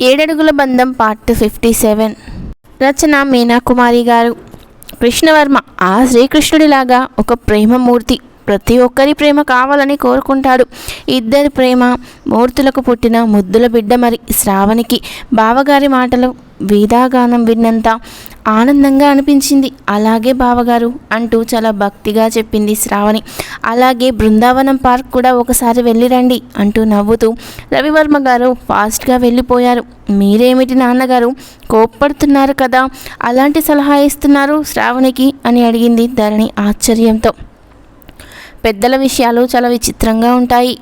ఏడడుగుల బంధం part fifty seven. రచన మీనాకుమారి గారు. కృష్ణవర్మ. ఆ శ్రీకృష్ణుడిలాగా ఒక ప్రేమమూర్తి. ప్రతి ఒక్కరి ప్రేమ కావాలని కోరుకుంటాడు. ఇద్దరి ప్రేమ మూర్తులకు పుట్టిన ముద్దుల బిడ్డ మరి శ్రావణికి. బావగారి మాటలు వీదాగానం విన్నంత ఆనందంగా అనిపించింది. అలాగే బావగారు అంటూ చాలా భక్తిగా చెప్పింది శ్రావణి. అలాగే బృందావనం పార్క్ కూడా ఒకసారి వెళ్ళిరండి అంటూ నవ్వుతూ రవివర్మ గారు ఫాస్ట్గా వెళ్ళిపోయారు. మీరేమిటి నాన్నగారు? కోప్పడుతున్నారు కదా. అలాంటి సలహా ఇస్తున్నారు శ్రావణికి అని అడిగింది ధరణి ఆశ్చర్యంతో. పెద్దల విషయాలు చాలా విచిత్రంగా ఉంటాయి.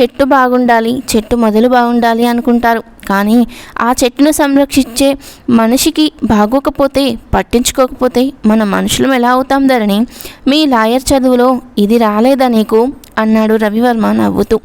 చెట్టు బాగుండాలి చెట్టు మొదలు బాగుండాలి అనుకుంటారు. కానీ ఆ చెట్టును సంరక్షించే మనిషికి బాగోకపోతే పట్టించుకోకపోతే మన మనుషులం ఎలా అవుతాం ధరణి? మీ లాయర్ చదువులో ఇది రాలేదా నీకు? అన్నాడు రవివర్మ నవ్వుతూ.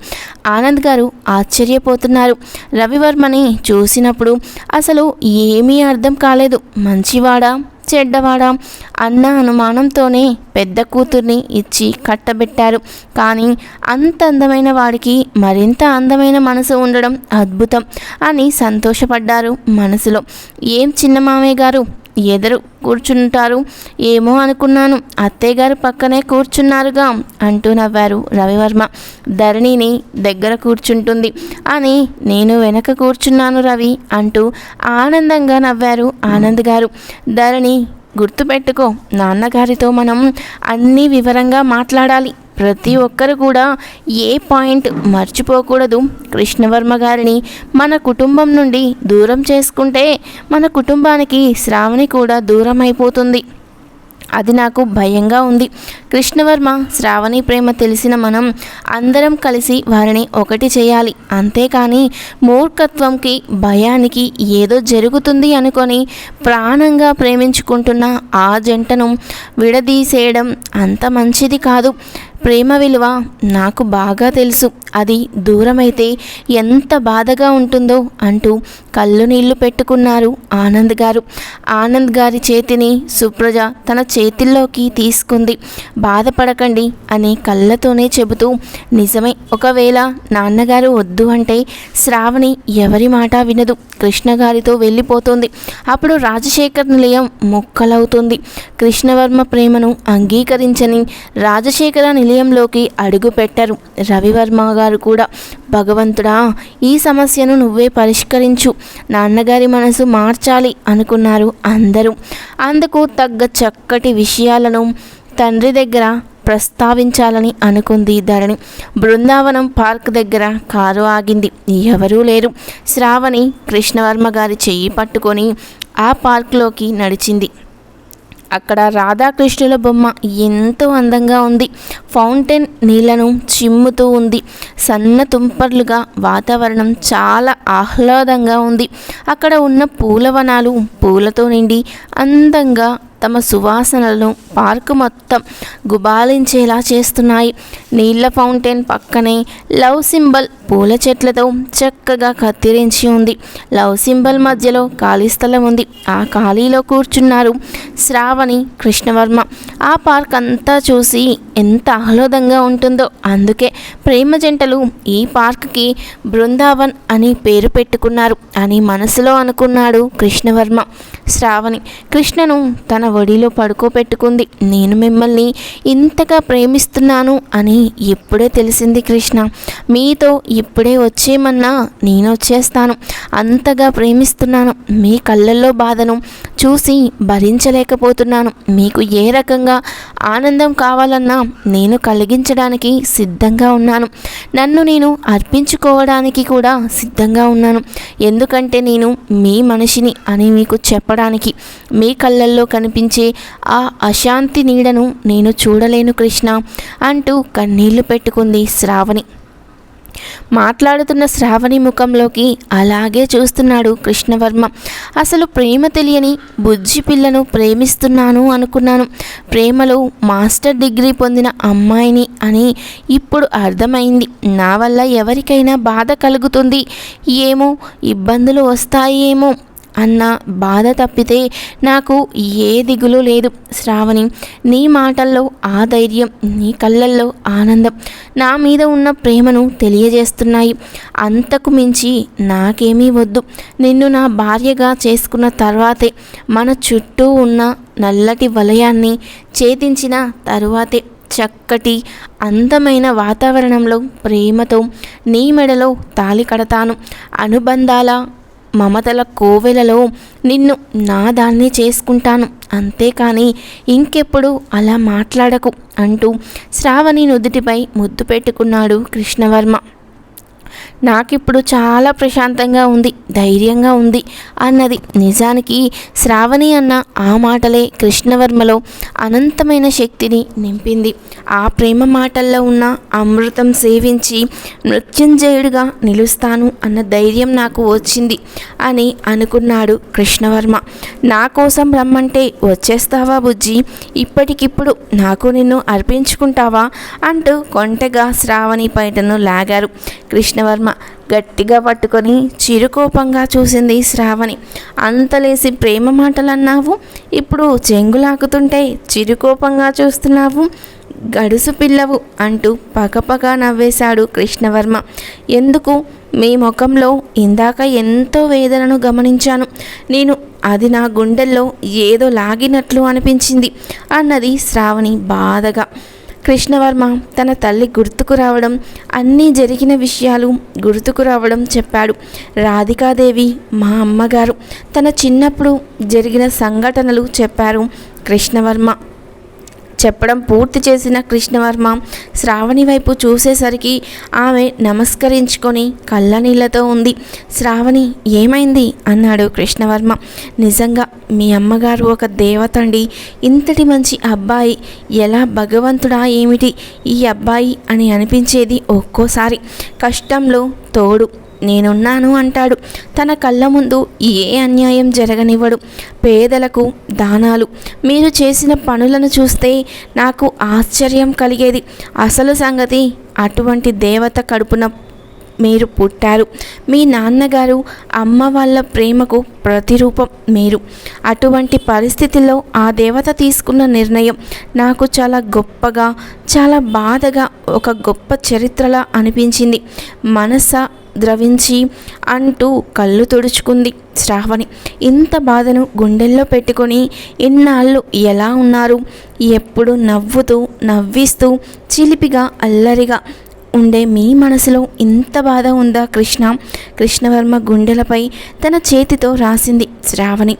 ఆనంద్ గారు ఆశ్చర్యపోతున్నారు. రవివర్మని చూసినప్పుడు అసలు ఏమీ అర్థం కాలేదు. మంచివాడా? చెడ్డవాడా? అన్న అనుమానంతోనే పెద్ద కూతుర్ని ఇచ్చి కట్టబెట్టారు. కానీ అంత అందమైన వాడికి మరింత అందమైన మనసు ఉండడం అద్భుతం అని సంతోషపడ్డారు మనసులో. ఏం చిన్న మామయ్య గారు? ఎదురు కూర్చుంటారు. ఏమో అనుకున్నాను. అత్తయ్యగారు పక్కనే కూర్చున్నారుగా అంటూ నవ్వారు రవివర్మ. ధరణిని దగ్గర కూర్చుంటుంది. అని నేను వెనక కూర్చున్నాను రవి అంటూ ఆనందంగా నవ్వారు ఆనంద్ గారు. ధరణి గుర్తుపెట్టుకో నాన్నగారితో మనం అన్నీ వివరంగా మాట్లాడాలి. ప్రతి ఒక్కరు కూడా ఏ పాయింట్ మర్చిపోకూడదు. కృష్ణవర్మ గారిని మన కుటుంబం నుండి దూరం చేసుకుంటే మన కుటుంబానికి శ్రావణి కూడా దూరం అయిపోతుంది అది నాకు భయంగా ఉంది. కృష్ణవర్మ శ్రావణి ప్రేమ తెలిసిన మనం అందరం కలిసి వారిని ఒకటి చేయాలి. అంతేకాని మూర్ఖత్వంకి భయానికి ఏదో జరుగుతుంది అనుకొని ప్రాణంగా ప్రేమించుకుంటున్న ఆ జంటను విడదీసేయడం అంత మంచిది కాదు. ప్రేమ విలువ నాకు బాగా తెలుసు. అది దూరమైతే ఎంత బాధగా ఉంటుందో అంటూ కళ్ళు నీళ్ళు పెట్టుకున్నారు ఆనంద్ గారు. ఆనంద్ గారి చేతిని సుప్రజ తన చేతిల్లోకి తీసుకుంది. బాధపడకండి అని కళ్ళతోనే చెబుతూ నిజమే ఒకవేళ నాన్నగారు వద్దు అంటే శ్రావణి ఎవరి మాట వినదు. కృష్ణగారితో వెళ్ళిపోతుంది. అప్పుడు రాజశేఖర్ నిలయం ముక్కలవుతుంది. కృష్ణవర్మ ప్రేమను అంగీకరించని రాజశేఖర నిలయం నిలయంలోకి అడుగు పెట్టరు. రవివర్మ గారు కూడా భగవంతుడా ఈ సమస్యను నువ్వే పరిష్కరించు. నాన్నగారి మనసు మార్చాలి అనుకున్నారు అందరూ. అందుకు తగ్గ చక్కటి విషయాలను తండ్రి దగ్గర ప్రస్తావించాలని అనుకుంది ధరణి. బృందావనం పార్క్ దగ్గర కారు ఆగింది. ఎవరూ లేరు. శ్రావణి కృష్ణవర్మ గారి చెయ్యి పట్టుకొని ఆ పార్క్లోకి నడిచింది. అక్కడ రాధాకృష్ణుల బొమ్మ ఎంతో అందంగా ఉంది. ఫౌంటైన్ నీళ్ళను చిమ్ముతూ ఉంది. సన్న తుంపర్లుగా వాతావరణం చాలా ఆహ్లాదంగా ఉంది. అక్కడ ఉన్న పూలవనాలు పూలతో నిండి అందంగా తమ సువాసనలను పార్కు మొత్తం గుబాలించేలా చేస్తున్నాయి. నీళ్ళ ఫౌంటైన్ పక్కనే లవ్ సింబల్ పూల చెట్లతో చక్కగా కత్తిరించి ఉంది. లవ్ సింబల్ మధ్యలో ఖాళీ స్థలం ఉంది. ఆ ఖాళీలో కూర్చున్నారు శ్రావణి కృష్ణవర్మ. ఆ పార్క్ అంతా చూసి ఎంత ఆహ్లాదంగా ఉంటుందో. అందుకే ప్రేమ జంటలు ఈ పార్క్కి బృందావన్ అని పేరు పెట్టుకున్నారు అని మనసులో అనుకున్నాడు కృష్ణవర్మ. శ్రావణి కృష్ణను తన ఒడిలో పడుకోబెట్టుకుంది. నేను మిమ్మల్ని ఇంతగా ప్రేమిస్తున్నాను అని ఇప్పుడే తెలిసింది కృష్ణ. మీతో ఇప్పుడే వచ్చేయమన్నా నేను వచ్చేస్తాను. అంతగా ప్రేమిస్తున్నాను. మీ కళ్ళల్లో బాధను చూసి భరించలేకపోతున్నాను. మీకు ఏ రకంగా ఆనందం కావాలన్నా నేను కలిగించడానికి సిద్ధంగా ఉన్నాను. నన్ను నేను అర్పించుకోవడానికి కూడా సిద్ధంగా ఉన్నాను. ఎందుకంటే నేను మీ మనిషిని అని మీకు చెప్పడానికి మీ కళ్ళల్లో కనిపించే ఆ అశాంతి నీడను నేను చూడలేను కృష్ణ అంటూ కన్నీళ్ళు పెట్టుకుంది శ్రావణి. మాట్లాడుతున్న శ్రావణి ముఖంలోకి అలాగే చూస్తున్నాడు కృష్ణవర్మ. అసలు ప్రేమ తెలియని బుజ్జి పిల్లను ప్రేమిస్తున్నాను అనుకున్నాను. ప్రేమలో మాస్టర్ డిగ్రీ పొందిన అమ్మాయిని అని ఇప్పుడు అర్థమైంది. నా వల్ల ఎవరికైనా బాధ కలుగుతుంది. ఏమో ఇబ్బందులు వస్తాయేమో. అన్న బాధ తప్పితే నాకు ఏ దిగులు లేదు. శ్రావణి నీ మాటల్లో ఆ ధైర్యం నీ కళ్ళల్లో ఆనందం నా మీద ఉన్న ప్రేమను తెలియజేస్తున్నాయి. అంతకు మించి నాకేమీ వద్దు. నిన్ను నా భార్యగా చేసుకున్న తర్వాతే మన చుట్టూ ఉన్న నల్లటి వలయాన్ని ఛేదించిన తరువాతే చక్కటి అందమైన వాతావరణంలో ప్రేమతో నీ మెడలో తాలి కడతాను. అనుబంధాల మమతల కోవెలలో నిన్ను నా దాన్ని చేసుకుంటాను. అంతేకాని ఇంకెప్పుడు అలా మాట్లాడకు అంటూ శ్రావణి నుదుటిపై ముద్దు పెట్టుకున్నాడు కృష్ణవర్మ. నాకిప్పుడు చాలా ప్రశాంతంగా ఉంది ధైర్యంగా ఉంది అన్నది నిజానికి శ్రావణి అన్న ఆ మాటలే కృష్ణవర్మలో అనంతమైన శక్తిని నింపింది. ఆ ప్రేమ మాటల్లో ఉన్న అమృతం సేవించి మృత్యుంజయుడిగా నిలుస్తాను అన్న ధైర్యం నాకు వచ్చింది అని అనుకున్నాడు కృష్ణవర్మ. నా కోసం రమ్మంటే వచ్చేస్తావా బుజ్జి? ఇప్పటికిప్పుడు నాకు నిన్ను అర్పించుకుంటావా? అంటూ కొంటగా శ్రావణి పైటను లాగారు. కృష్ణవర్మ గట్టిగా పట్టుకొని చిరుకోపంగా చూసింది శ్రావణి. అంతలేసి ప్రేమ మాటలు అన్నావు ఇప్పుడు చెంగులాకుతుంటే చిరుకోపంగా చూస్తున్నావు? గడుసు పిల్లవు అంటూ పగపగా నవ్వేశాడు కృష్ణవర్మ. ఎందుకు? మీ ముఖంలో ఇందాక ఎంతో వేదనను గమనించాను. నేను అది నా గుండెల్లో ఏదో లాగినట్లు అనిపించింది అన్నది శ్రావణి బాధగా. కృష్ణవర్మ తన తల్లి గుర్తుకు రావడం అన్నీ జరిగిన విషయాలు గుర్తుకు రావడం చెప్పాడు. రాధికాదేవి మా అమ్మగారు తన చిన్నప్పుడు జరిగిన సంఘటనలు చెప్పారు కృష్ణవర్మ. చెప్పడం పూర్తి చేసిన కృష్ణవర్మ శ్రావణి వైపు చూసేసరికి ఆమె నమస్కరించుకొని కళ్ళనీళ్ళతో ఉంది. శ్రావణి ఏమైంది? అన్నాడు కృష్ణవర్మ. నిజంగా మీ అమ్మగారు ఒక దేవతండి. ఇంతటి మంచి అబ్బాయి ఎలా భగవంతుడా ఏమిటి? ఈ అబ్బాయి అని అనిపించేది ఒక్కోసారి. కష్టంలో తోడు నేనున్నాను అంటాడు. తన కళ్ళ ముందు ఏ అన్యాయం జరగనివ్వడు. పేదలకు దానాలు. మీరు చేసిన పనులను చూస్తే నాకు ఆశ్చర్యం కలిగేది. అసలు సంగతి అటువంటి దేవత కడుపున మీరు పుట్టారు. మీ నాన్నగారు అమ్మ వాళ్ళ ప్రేమకు ప్రతిరూపం మీరు. అటువంటి పరిస్థితుల్లో ఆ దేవత తీసుకున్న నిర్ణయం నాకు చాలా గొప్పగా చాలా బాధగా ఒక గొప్ప చరిత్రలా అనిపించింది. మనస ద్రవించి అంటూ కళ్ళు తుడుచుకుంది శ్రావణి. ఇంత బాధను గుండెల్లో పెట్టుకొని ఇన్నాళ్ళు ఎలా ఉన్నారు? ఎప్పుడు నవ్వుతూ నవ్విస్తూ చిలిపిగా అల్లరిగా ఉండే మీ మనసులో ఇంత బాధ ఉందా కృష్ణ? కృష్ణవర్మ గుండెలపై తన చేతితో రాసింది శ్రావణి.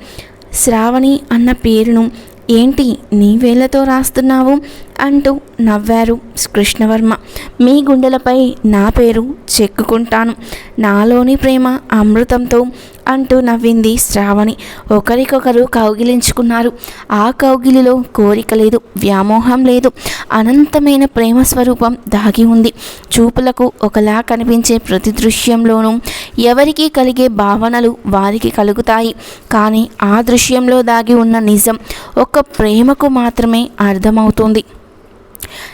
శ్రావణి అన్న పేరును ఏంటి నీ వేళ్ళతో రాస్తున్నావు? అంటూ నవ్వారు కృష్ణవర్మ. మీ గుండెలపై నా పేరు చెక్కుకుంటాను. నాలోని ప్రేమ అమృతంతో అంటూ నవ్వింది శ్రావణి. ఒకరికొకరు కౌగిలించుకున్నారు. ఆ కౌగిలిలో కోరిక లేదు వ్యామోహం లేదు. అనంతమైన ప్రేమ స్వరూపం దాగి ఉంది. చూపులకు ఒకలా కనిపించే ప్రతి దృశ్యంలోనూ ఎవరికి కలిగే భావనలు వారికి కలుగుతాయి. కానీ ఆ దృశ్యంలో దాగి ఉన్న నిజం ఒక ప్రేమకు మాత్రమే అర్థమవుతుంది.